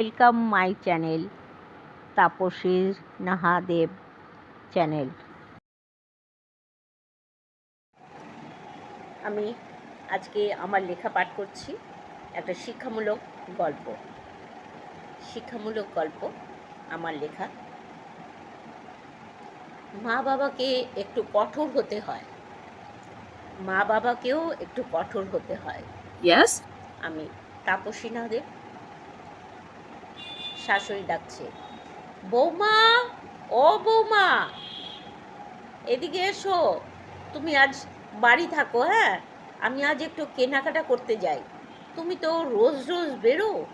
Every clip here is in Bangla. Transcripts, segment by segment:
ওয়েলকাম মাই চ্যানেল তাপসীর নাহাদেব চ্যানেল আমি আজকে আমার লেখা পাঠ করছি একটা শিক্ষামূলক গল্প। শিক্ষামূলক গল্প আমার লেখা। মা বাবাকে একটু কঠোর হতে হয়। মা বাবাকেও একটু কঠোর হতে হয়। Yes? আমি তাপসী নাহাদেব শাশুড়ি ডাকছে। বৌমা, ও বৌমা, এদিকে এসো। তুমি আজ বাড়ি থাকো হ্যাঁ? আমি আজ একটু কেনাকাটা করতে যাই। তুমি তো রোজ রোজ বেরো।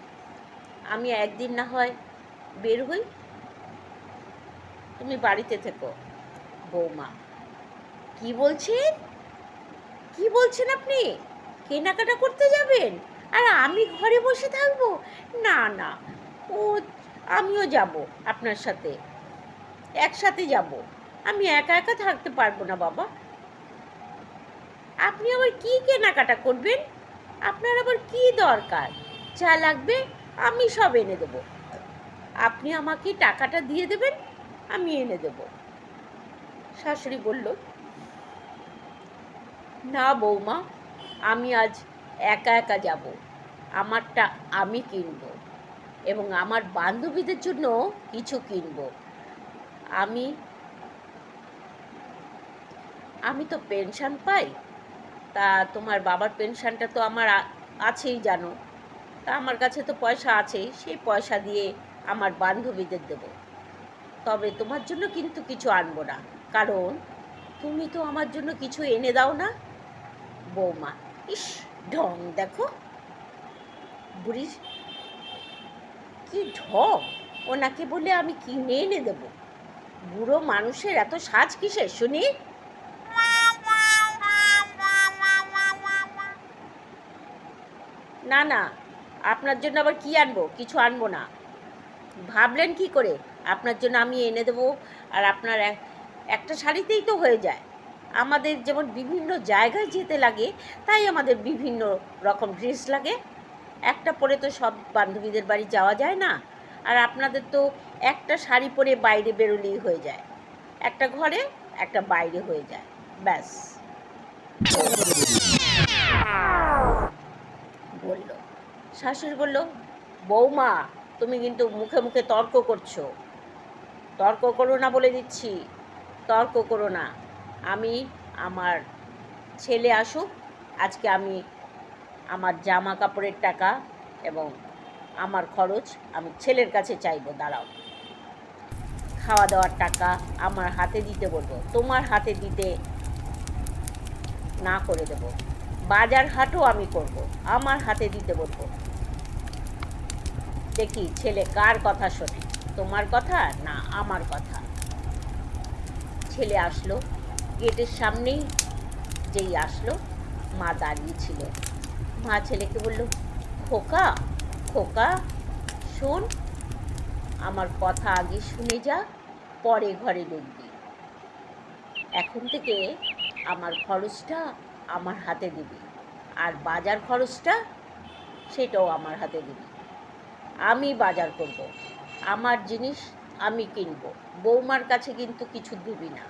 আমি একদিন না হয় বের হই। তুমি বাড়িতে থেকো। বৌমা, কি বলছেন? কি বলছেন আপনি? কেনাকাটা করতে যাবেন? আর আমি ঘরে বসে থাকব? না না ও, আমিও যাব আপনার সাথে। একসাথে যাব। আমি একা একা থাকতে পারব না, বাবা। আপনি আবার কি কেনাকাটা করবেন? আপনার আবার কি দরকার? যা লাগবে আমি সব এনে দেবো। আপনি আমাকে টাকাটা দিয়ে দেবেন, আমি এনে দেবো। শাশুড়ি বলল, না বৌমা, আমি আজ একা একা যাব। আমারটা আমি কিনবো। এবং আমার বান্ধবীদের জন্য কিছু কিনবো। আমি আমি তো পেনশন পাই। তা তোমার বাবার পেনশনটা তো আমার আছেই জানো। তা আমার কাছে তো পয়সা আছেই, সেই পয়সা দিয়ে আমার বান্ধবীদের দেব। তবে তোমার জন্য কিন্তু কিছু আনব না। কারণ তুমি তো আমার জন্য কিছু এনে দাও না। বৌমা, ইস, ঢং, দেখো। বুড়ি ঢং? ওনাকে বলে আমি কিনে এনে দেব। বুড়ো মানুষের এত সাজ কিসের, শুনি? না না, আপনার জন্য আবার কি আনব? কিছু আনব না। ভাবলেন কি করে? আপনার জন্য আমি এনে দেবো, আর আপনার এক- একটা শাড়িতেই তো হয়ে যায়। আমাদের যেমন বিভিন্ন জায়গায় যেতে লাগে, তাই আমাদের বিভিন্ন রকম ড্রেস লাগে। একটা পরে তো সব বান্ধবীদের বাড়ি যাওয়া যায় না। আর আপনাদের তো একটা শাড়ি পরে বাইরে বেরোলেই হয়ে যায়। একটা ঘরে, একটা বাইরে হয়ে যায়। ব্যাস। বলল, শাশুড়ি বলল, বৌমা, তুমি কিন্তু মুখে মুখে তর্ক করছ। তর্ক করো না বলে দিচ্ছি। তর্ক করো না। আমি, আমার ছেলে আসুক, আজকে আমি আমার জামা কাপড়ের টাকা এবং আমার খরচ আমি ছেলের কাছে চাইব, দাঁড়াও। খাওয়া দাওয়ার টাকা আমার হাতে দিতে বলব, তোমার হাতে দিতে না করে দেব। বাজার হাটও আমি করব, আমার হাতে দিতে বলব। দেখি ছেলে কার কথা শোনে, তোমার কথা না আমার কথা? ছেলে আসলো, গেটের সামনেই যেই আসলো, মা দাঁড়িয়ে ছিল। মা ছেলেকে বলল, খোকা খোকা, শোন, আমার কথা আগে শুনে যা, পরে ঘরে ঢুকবি এখন থেকে আমার খরচটা আমার হাতে দিবি, আর বাজার খরচটা সেটাও আমার হাতে দিবি। আমি বাজার করব, আমার জিনিস আমি কিনব। বৌমার কাছে কিন্তু কিছু দিবি না,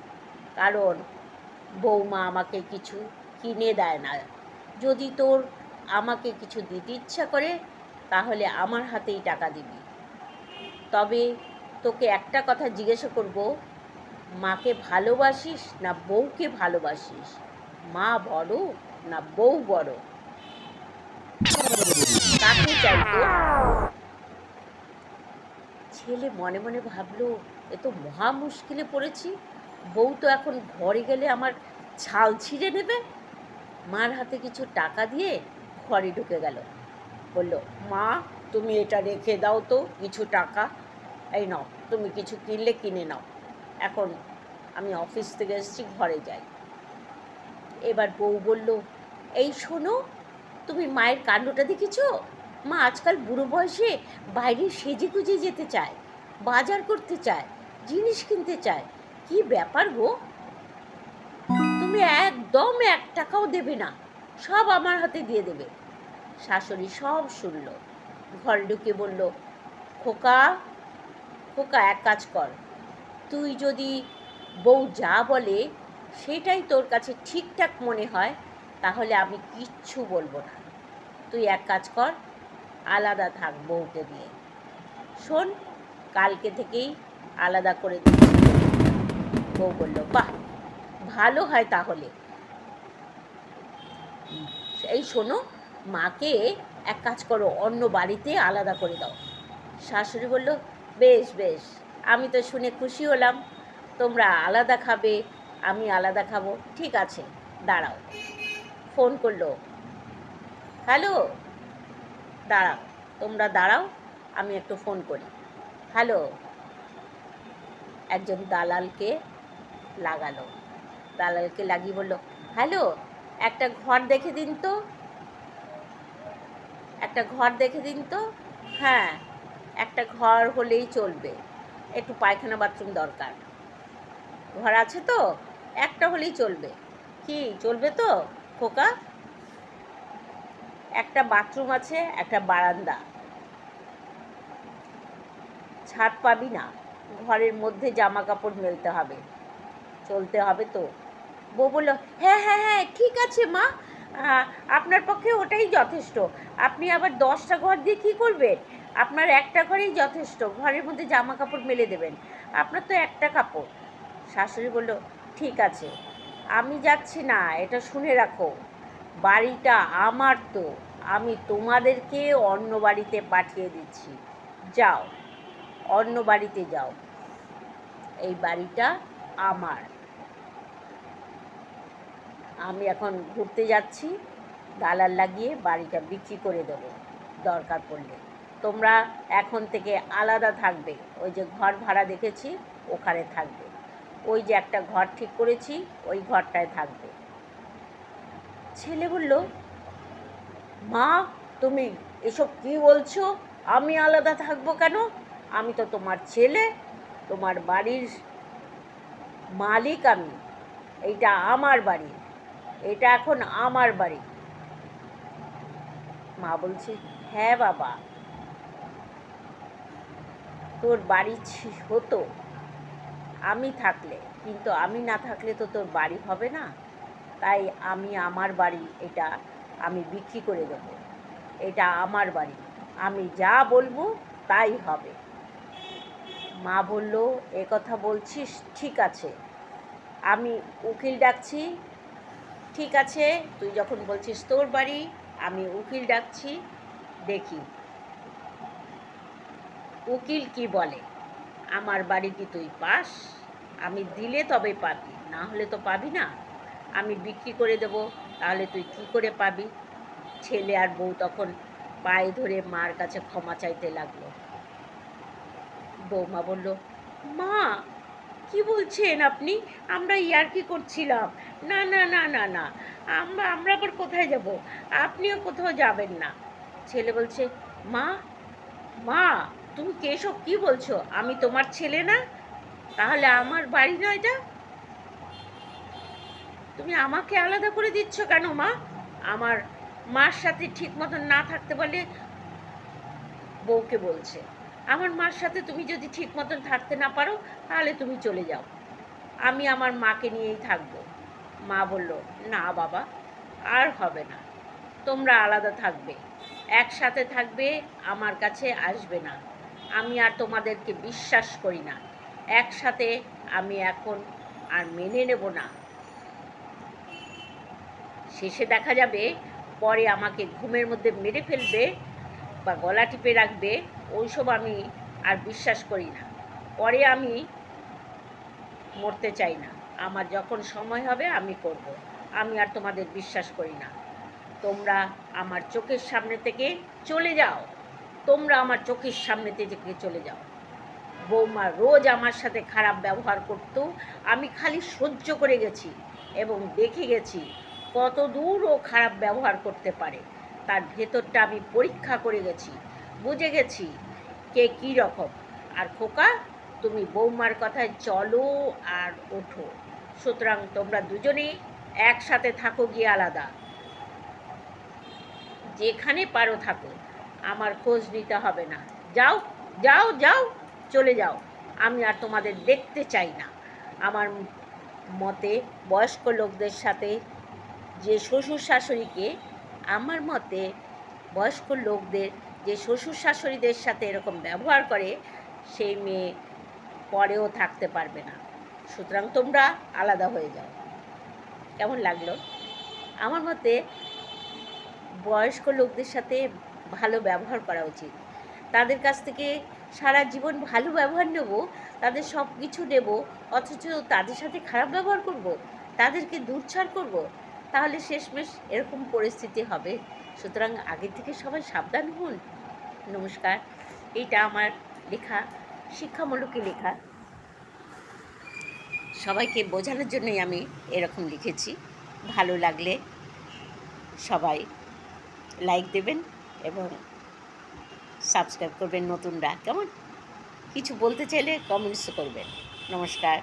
কারণ বৌমা আমাকে কিছু কিনে দেয় না। যদি তোর আমাকে কিছু দিতে ইচ্ছা করে, তাহলে আমার হাতেই টাকা দিবি। তবে তোকে একটা কথা জিজ্ঞাসা করব, মাকে ভালোবাসিস না বউকে ভালোবাসিস? মা বড় না বউ বড়? ছেলে মনে মনে ভাবলো, এ তো মহা মুশকিলে পড়েছি, বউ তো এখন ঘরে গেলে আমার ছাল ছিঁড়ে নেবে? মার হাতে কিছু টাকা দিয়ে ঘরে ঢুকে গেল। বলল, মা, তুমি এটা রেখে দাও তো, কিছু টাকা। এই নাও, তুমি কিছু কিনলে কিনে নাও। এখন আমি অফিস থেকে এসেছি, ঘরে যাই। এবার বউ বলল, এই শোনো, তুমি মায়ের কাণ্ডটা দেখেছ? মা আজকাল বুড়ো বয়সে বাইরে সেজে গুজে যেতে চায়, বাজার করতে চায়, জিনিস কিনতে চায়। কি ব্যাপার গো? তুমি একদম এক টাকাও দেবে না। সব আমার হাতে দিয়ে দেবে। শাশুড়ি সব শুনলো। ঘরে ঢুকে বলল, খোকা খোকা, এক কাজ কর। তুই যদি বউ যা বলে, সেটাই তোর কাছে ঠিকঠাক মনে হয়, তাহলে আমি কিচ্ছু বলব না। তুই এক কাজ কর, আলাদা থাক বউকে দিয়ে শোন, কালকে থেকেই আলাদা করে দিচ্ছি। বউ বলল, বাহ, ভালো হয় তাহলে। এই শোনো, মাকে এক কাজ করো, অন্য বাড়িতে আলাদা করে দাও। শাশুড়ি বলল, বেশ বেশ, আমি তো শুনে খুশি হলাম। তোমরা আলাদা খাবে, আমি আলাদা খাব। ঠিক আছে, দাঁড়াও। ফোন করল, হ্যালো, দাঁড়াও, তোমরা দাঁড়াও, আমি একটু ফোন করি। হ্যালো, একজন দালালকে লাগালো। দালালকে লাগিয়ে বলল, হ্যালো একটা ঘর দেখে দিন তো। একটা ঘর দেখে দিন তো। হ্যাঁ একটা ঘর হলেই চলবে। একটু পায়খানা বাথরুম দরকার। ঘর আছে তো, একটা হলেই চলবে। কি, চলবে তো, খোকা? একটা বাথরুম আছে, একটা বারান্দা। ছাদ পাবি না। ঘরের মধ্যে জামা কাপড় মেলতে হবে। চলতে হবে তো। বউ বলল হ্যাঁ হ্যাঁ হ্যাঁ ঠিক আছে মা। আপনার পক্ষে ওটাই যথেষ্ট। আপনি আবার দশটা ঘর দিয়ে কী করবেন? আপনার একটা ঘরেই যথেষ্ট। ঘরের মধ্যে জামা কাপড় মেলে দেবেন। আপনার তো একটা কাপড়। শাশুড়ি বলল, ঠিক আছে। আমি যাচ্ছি না, এটা শুনে রাখো। বাড়িটা আমার তো। আমি তোমাদেরকে অন্য বাড়িতে পাঠিয়ে দিচ্ছি। যাও, অন্য বাড়িতে যাও। এই বাড়িটা আমার। আমি এখন ঘুরতে যাচ্ছি, দালাল লাগিয়ে বাড়িটা বিক্রি করে দেব, দরকার পড়লে। তোমরা এখন থেকে আলাদা থাকবে, ওই যে ঘর ভাড়া দেখেছি, ওখানে থাকবে। ওই যে একটা ঘর ঠিক করেছি, ওই ঘরটায় থাকবে। ছেলে বলল, মা, তুমি এসব কি বলছো? আমি আলাদা থাকব কেন? আমি তো তোমার ছেলে, তোমার বাড়ির মালিক আমি, এইটা আমার বাড়ি। এটা এখন আমার বাড়ি। মা বলছে হ্যাঁ বাবা। তোর বাড়ি হতো। আমি থাকলে, কিন্তু আমি না থাকলে তো তোর বাড়ি হবে না। তাই আমি আমার বাড়ি এটা আমি বিক্রি করে দেবো। এটা আমার বাড়ি। আমি যা বলব তাই হবে। মা বলল কথা বলছিস? ঠিক আছে। আমি উকিল ডাকছি। ঠিক আছে, তুই যখন বলছিস তোর বাড়ি, আমি উকিল ডাকছি, দেখি। উকিল কি বলে? আমার বাড়ি কি তুই পাস? আমি দিলে তবে পাবি, না হলে তো পাবি না। আমি বিক্রি করে দেব, তাহলে তুই কি করে পাবি? ছেলে আর বউ তখন পায়ে ধরে মার কাছে ক্ষমা চাইতে লাগল। বৌমা বলল, মা কি বলছেন আপনি? আমরা ইয়ার্কি করছিলাম? না না না না না। আমরা আমরা আবার কোথায় যাব? আপনিও কোথাও যাবেন না। ছেলে বলছে, মা মা, তুমি কে সব কি বলছো? আমি তোমার ছেলে না? তাহলে আমার বাড়ি না এটা? তুমি আমাকে আলাদা করে দিচ্ছ কেন, মা? আমার মার সাথে ঠিক মতন না থাকতে বলে বউকে বলছে। আমার মার সাথে তুমি যদি ঠিক মতন থাকতে না পারো, তাহলে তুমি চলে যাও। আমি আমার মাকে নিয়েই থাকব। মা বলল, না বাবা, আর হবে না। তোমরা আলাদা থাকবে। একসাথে থাকবে, আমার কাছে আসবে না। আমি আর তোমাদেরকে বিশ্বাস করি না। একসাথে আমি এখন আর মেনে নেব না। শেষে দেখা যাবে, পরে আমাকে ঘুমের মধ্যে মেরে ফেলবে বা গলা টিপে রাখবে, ওইসব আমি আর বিশ্বাস করি না। পরে আমি মরতে চাই না। আমার যখন সময় হবে, আমি করব। আমি আর তোমাদের বিশ্বাস করি না। তোমরা আমার চোখের সামনে থেকে চলে যাও। তোমরা আমার চোখের সামনে থেকে চলে যাও। বৌমা রোজ আমার সাথে খারাপ ব্যবহার করতো। আমি খালি সহ্য করে গেছি এবং দেখে গেছি কত দূর ও খারাপ ব্যবহার করতে পারে। তার ভেতরটা আমি পরীক্ষা করে গেছি, বুঝে গেছি কে কী রকম। আর খোকা, তুমি বৌমার কথায় চলো আর ওঠো। সুতরাং তোমরা দুজনেই একসাথে থাকো গিয়ে আলাদা। যেখানে পারো থাকো, আমার খোঁজ নিতে হবে না। যাও যাও যাও, চলে যাও। আমি আর তোমাদের দেখতে চাই না। আমার মতে বয়স্ক লোকদের সাথে যে শ্বশুর শাশুড়িকে আমার মতে বয়স্ক লোকদের যে শ্বশুর শাশুড়িদের সাথে এরকম ব্যবহার করে, সেই মেয়ে পরেও থাকতে পারবে না। সুতরাং তোমরা আলাদা হয়ে যাও। কেমন লাগল? আমার মতে বয়স্ক লোকদের সাথে ভালো ব্যবহার করা উচিত। তাদের কাছ থেকে সারা জীবন ভালো ব্যবহার নেব, তাদের সব কিছু নেব, অথচ তাদের সাথে খারাপ ব্যবহার করব, তাদেরকে দূরছাড় করব তাহলে শেষমেশ এরকম পরিস্থিতি হবে। সুতরাং আগে থেকে সবাই সাবধান হন। নমস্কার। এইটা আমার লেখা, শিক্ষামূলকী লেখা। সবাইকে বোঝানোর জন্যই আমি এরকম লিখেছি। ভালো লাগলে সবাই লাইক দেবেন এবং সাবস্ক্রাইব করবেন নতুনরা। কেমন? কিছু বলতে চাইলে কমেন্টস করবেন। নমস্কার।